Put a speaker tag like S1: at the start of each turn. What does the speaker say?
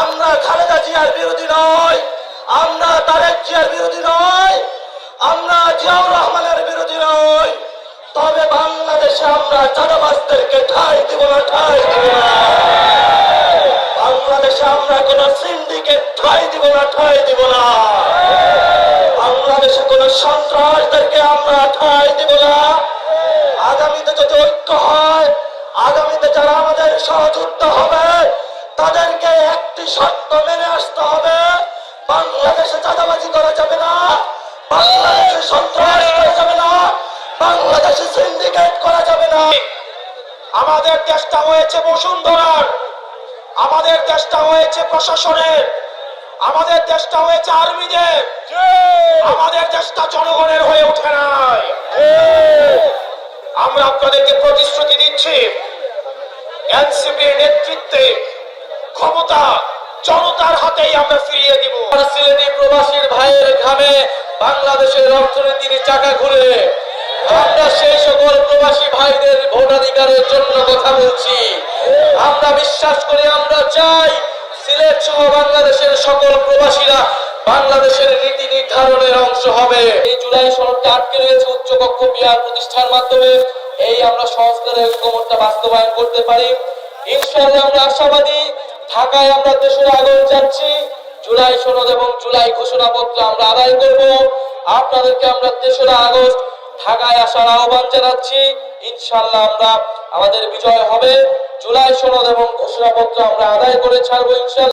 S1: আমরা খালেদা জিয়ার বিরোধী নয়, আমরা তারেক জিয়ার বিরোধী নয়, আমরা জিয়াউর রহমানের বিরোধী নয়। তবে বাংলাদেশে আমরা চাঁদাবাজদেরকে ঠাই দিব না, ঠাই দিব না। বাংলাদেশে আমরা কোন সিন্ডিকেট ঠাই দিব না, ঠাই দিব না। বাংলাদেশে কোন সন্ত্রাসদেরকে আমরা ঠাই দিব না। আগামীতে যদি ঐক্য হয়, আগামীতে যারা আমাদের সহযোদ্ধা হবে একটি শর্ত মেনে আসতে হবে। বাংলাদেশে চাঁদাবাজি করা যাবে না। বাংলাদেশে সন্ত্রাস করা যাবে না। বাংলাদেশে সিন্ডিকেট করা যাবে না। আমাদের দেশটা হয়েছে বসুন্ধরার। আমাদের দেশটা হয়েছে প্রশাসনের। আমাদের দেশটা হয়েছে আর্মিদের। আমাদের দেশটা জনগণের হয়ে ওঠে নাই। আমরা আপনাদেরকে প্রতিশ্রুতি দিচ্ছি। এনসিপির নেতৃত্বে ক্ষমতা জনতার হাতেই আমরা ফিরিয়ে দিব।
S2: সিলেটি প্রবাসীর ভাইয়ের ঘামে বাংলাদেশের অর্থনীতির চাকা ঘুরে। আমরা সেই সকল প্রবাসী ভাইদের ভোটাধিকারের জন্য কথা বলছি। আমরা বিশ্বাস করি, আমরা চাই সিলেট সহ বাংলাদেশের সকল প্রবাসীরা বাংলাদেশের নীতি নির্ধারণের অংশ হবে। এই জুলাই সনদটা আটকে রয়েছে উচ্চকক্ষ বিহার প্রতিষ্ঠার মাধ্যমে। এই আমরা সংস্কারের ঐক্যমতটা বাস্তবায়ন করতে পারি। ইনশাআল্লাহ আমরা আশাবাদী ঢাকায় আমরা দেশের আগে যাচ্ছি। জুলাই সনদ এবং জুলাই ঘোষণাপত্র আমরা আদায় করব। আপনাদেরকে আমরা তেসরা আগস্ট ঢাকায় আসার আহ্বান জানাচ্ছি। ইনশাল্লাহ আমরা আমাদের বিজয় হবে। জুলাই সনদ এবং ঘোষণাপত্র আমরা আদায় করে ছাড়বো ইনশাআল্লাহ।